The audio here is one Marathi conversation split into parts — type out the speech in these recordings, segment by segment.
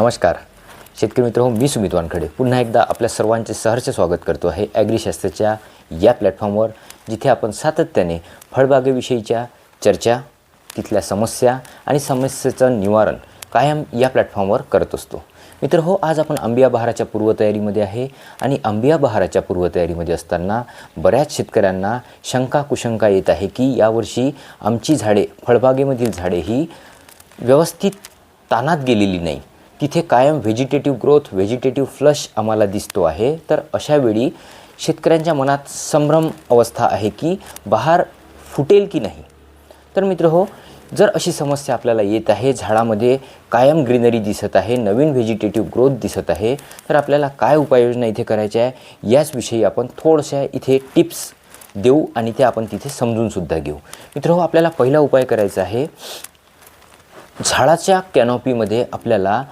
नमस्कार. शेतकरी मित्र हो मी सुमित वानखडे. पुन्हा एकदा आपल्या सर्वांचे सहर्ष स्वागत करतो आहे ॲग्रीशास्त्राच्या या प्लॅटफॉर्मवर जिथे आपण सातत्याने फळबागेविषयीच्या चर्चा तिथल्या समस्या आणि समस्येचं निवारण कायम या प्लॅटफॉर्मवर करत असतो. मित्र हो आज आपण आंबिया बहाराच्या पूर्वतयारीमध्ये आहे आणि आंबिया बहाराच्या पूर्वतयारीमध्ये असताना बऱ्याच शेतकऱ्यांना शंका कुशंका येत आहे की यावर्षी आमची झाडे फळबागेमधील झाडे ही व्यवस्थित तानात गेलेली नाही. तिथे कायम व्हेजिटेटिव्ह ग्रोथ व्हेजिटेटिव्ह फ्लश आम्हाला दिसतो आहे तर अशावेळी शेतकऱ्यांच्या मनात संभ्रम अवस्था आहे की बहार फुटेल की नाही? तर मित्र हो जर अशी समस्या आपल्याला येत आहे झाडामध्ये कायम ग्रीनरी दिसत आहे नवीन व्हेजिटेटिव्ह ग्रोथ दिसत आहे तर आपल्याला काय उपाययोजना इथे करायच्या आहे? याचविषयी आपण थोडशा इथे टिप्स देऊ आणि ते आपण तिथे समजूनसुद्धा घेऊ. मित्र हो आपल्याला पहिला उपाय करायचा आहे झाडाच्या कॅनॉपीमध्ये आपल्याला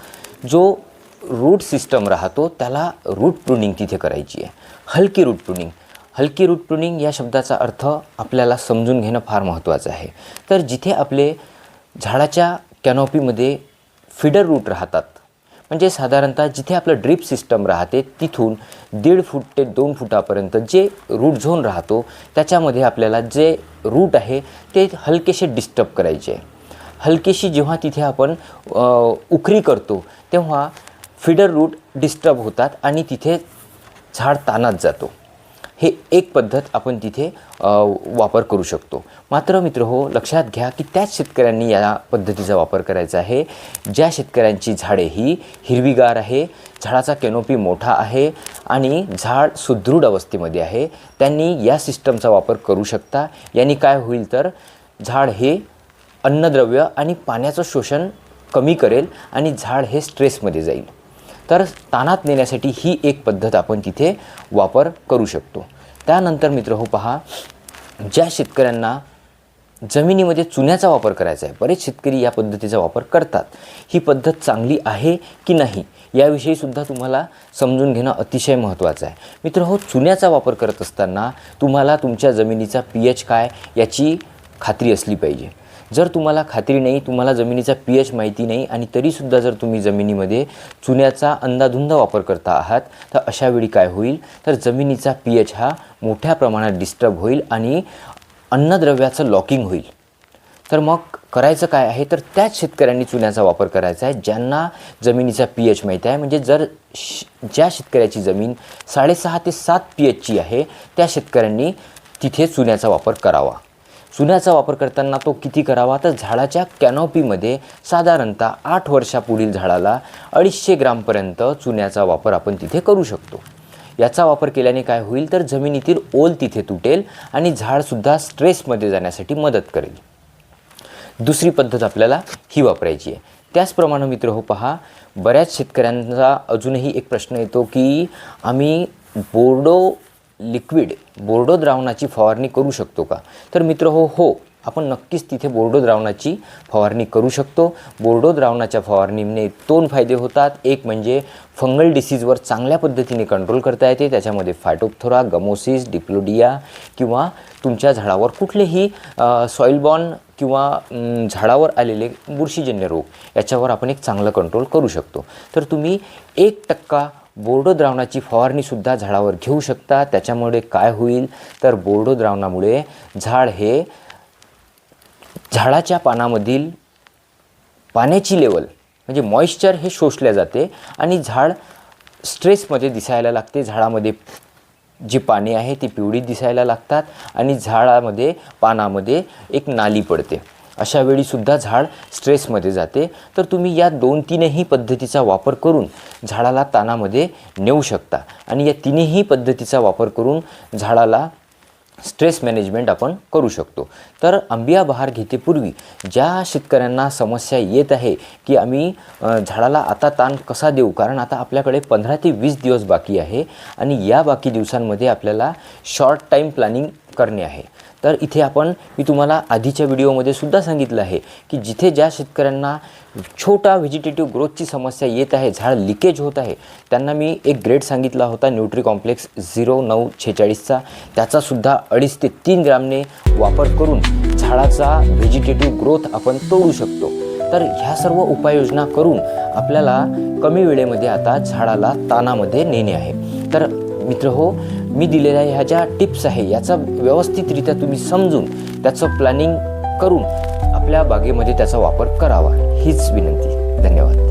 जो रूट सिस्टम राहतो त्याला रूट प्रुनिंग तिथे करायची आहे. हलकी रूट प्रुनिंग हलकी रूट प्रुनिंग या शब्दाचा अर्थ आपल्याला समजून घेणं फार महत्त्वाचं आहे. तर जिथे आपले झाडाच्या कॅनॉपीमध्ये फिडर रूट राहतात म्हणजे साधारणतः जिथे आपलं ड्रीप सिस्टम राहते तिथून दीड फूट ते दोन फुटापर्यंत जे रूट झोन राहतो त्याच्यामध्ये आपल्याला जे रूट आहे ते हलकेसे डिस्टर्ब करायचे. आहे हलकीशी जेव्हा तिथे आपण उखरी करतो तेव्हा फिडर रूट डिस्टर्ब होतात आणि तिथे झाड तानात जातो. हे एक पद्धत आपण तिथे वापर करू शकतो. मात्र मित्र हो लक्षात घ्या की त्याच शेतकऱ्यांनी या पद्धतीचा वापर करायचा आहे. ज्या शेतकऱ्यांची झाडे ही हिरवीगार आहे झाडाचा केनोपी मोठा आहे आणि झाड सुदृढ अवस्थेमध्ये आहे त्यांनी या सिस्टमचा वापर करू शकता. यांनी काय होईल तर झाड हे अन्नद्रव्य आणि पाण्याचं शोषण कमी करेल आणि झाड हे स्ट्रेसमध्ये जाईल. तर तानात नेण्यासाठी ही एक पद्धत आपण तिथे वापर करू शकतो. त्यानंतर मित्र हो पहा ज्या शेतकऱ्यांना जमिनीमध्ये चुन्याचा वापर करायचा आहे बरेच शेतकरी या पद्धतीचा वापर करतात. ही पद्धत चांगली आहे की नाही याविषयीसुद्धा तुम्हाला समजून घेणं अतिशय महत्त्वाचं आहे. मित्र हो चुन्याचा वापर करत असताना तुम्हाला तुमच्या जमिनीचा पी एच काय याची खात्री असली पाहिजे. जर तुम्हाला खात्री नाही तुम्हाला जमिनीचा पी एच माहिती नाही आणि तरीसुद्धा जर तुम्ही जमिनीमध्ये चुन्याचा अंदाधुंद वापर करता आहात तर अशावेळी काय होईल? तर जमिनीचा पी एच हा मोठ्या प्रमाणात डिस्टर्ब होईल आणि अन्नद्रव्याचं लॉकिंग होईल. तर मग करायचं काय आहे? तर त्याच शेतकऱ्यांनी चुन्याचा वापर करायचा आहे ज्यांना जमिनीचा पी एच माहीत आहे. म्हणजे जर श ज्या शेतकऱ्याची जमीन साडेसहा ते सात पी एचची आहे त्या शेतकऱ्यांनी तिथे चुन्याचा वापर करावा. चुन्याचा वापर करताना तो किती करावा? तर झाडाच्या कॅनॉपीमध्ये साधारणतः आठ वर्षापुढील झाडाला अडीचशे ग्रामपर्यंत चुन्याचा वापर आपण तिथे करू शकतो. याचा वापर केल्याने काय होईल? तर जमिनीतील ओल तिथे तुटेल आणि झाडसुद्धा स्ट्रेसमध्ये जाण्यासाठी मदत करेल. दुसरी पद्धत आपल्याला ही वापरायची आहे. त्याचप्रमाणे मित्र हो पहा बऱ्याच शेतकऱ्यांचा अजूनही एक प्रश्न येतो की आम्ही बोर्डो लिक्विड बोर्डो द्रावणाची फवारणी करू शकतो का? तर मित्र हो हो आपण नक्कीच तिथे बोर्डो द्रावणाची फवारणी करू शकतो. बोर्डो द्रावणाच्या फवारणीने दोन फायदे होतात. एक म्हणजे फंगल डिसीजवर चांगल्या पद्धतीने कंट्रोल करता येते. त्याच्यामध्ये फायटोप्थोरा गमोसिस डिप्लोडिया किंवा तुमच्या झाडावर कुठलेही सॉईलबॉर्न किंवा झाडावर आलेले बुरशीजन्य रोग याच्यावर आपण एक चांगलं कंट्रोल करू शकतो. तर तुम्ही एक टक्का बोर्डो द्रावणाची फवारणीसुद्धा झाडावर घेऊ शकता. त्याच्यामुळे काय होईल? तर बोर्डो द्रावणामुळे झाड हे झाडाच्या पानामधील पाण्याची लेवल म्हणजे मॉइश्चर हे शोषल्या जाते आणि झाड स्ट्रेसमध्ये दिसायला लागते. झाडामध्ये जी पाने आहे ती पिवळी दिसायला लागतात आणि झाडामध्ये पानामध्ये एक नाली पडते. अशा वेळीसुद्धा झाड स्ट्रेसमध्ये जाते. तर तुम्ही या दोन तीनही पद्धतीचा वापर करून झाडाला तानामध्ये नेऊ शकता. आणि या तिन्ही पद्धतीचा वापर करून झाडाला स्ट्रेस मॅनेजमेंट आपण करू शकतो. तर आंबिया बहार घेतेपूर्वी ज्या शेतकऱ्यांना समस्या येत आहे की आम्ही झाडाला आता ताण कसा देऊ? कारण आता आपल्याकडे पंधरा ते वीस दिवस बाकी आहे आणि या बाकी दिवसांमध्ये आपल्याला शॉर्ट टाईम प्लॅनिंग करणे आहे. तर इथे आपण मी तुम्हाला आधीच्या व्हिडिओमध्ये सुद्धा सांगितलं आहे की जिथे ज्या शेतकऱ्यांना छोटा व्हेजिटेटिव्ह ग्रोथची समस्या येत आहे झाड लिकेज होत आहे त्यांना मी एक ग्रेड सांगितला होता न्यूट्री कॉम्प्लेक्स झिरो नऊ छेचाळीसचा त्याचासुद्धा अडीच ते तीन ग्रामने वापर करून झाडाचा व्हेजिटेटिव्ह ग्रोथ आपण तोडू शकतो. तर ह्या सर्व उपाययोजना करून आपल्याला कमी वेळेमध्ये आता झाडाला तानामध्ये नेणे आहे. तर मित्र हो मी दिलेल्या ह्या ज्या टिप्स आहे याचा व्यवस्थितरित्या तुम्ही समजून त्याचं प्लॅनिंग करून आपल्या बागेमध्ये त्याचा वापर करावा. हीच विनंती. धन्यवाद.